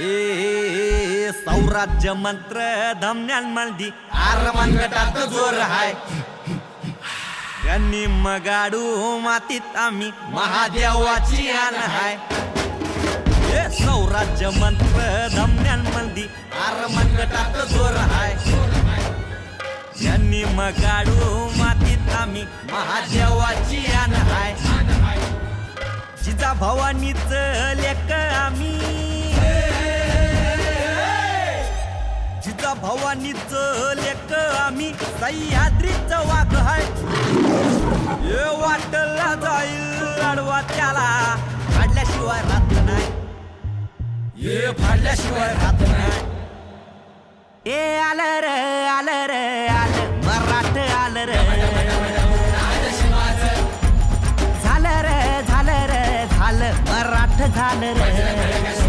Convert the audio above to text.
ए सौराज्य मंत्र धमन्यान मल्दी. आरमान गटात जोर हाय. त्यांनी मगाडू मातीत आम्ही महादेवाची आण हाय. हे सौराज्य मंत्र धमन्यान मल्दी. आरमान गटात जोर हाय. त्यांनी मगाडू मातीत आम्ही महादेवाची आण हाय. जिजा भवानीच लेकर जिजा भवानीच लेक आम्ही सह्याद्रीच वाघ हाय. ये वाटला जाईल आडवा त्याला फाडल्याशिवाय राहत नाही. ये फाडल्याशिवाय राहत नाही. ए आलं र आलं र आलं मराठ आलं र. झालं रे झालं रे झालं मराठ झालं रे.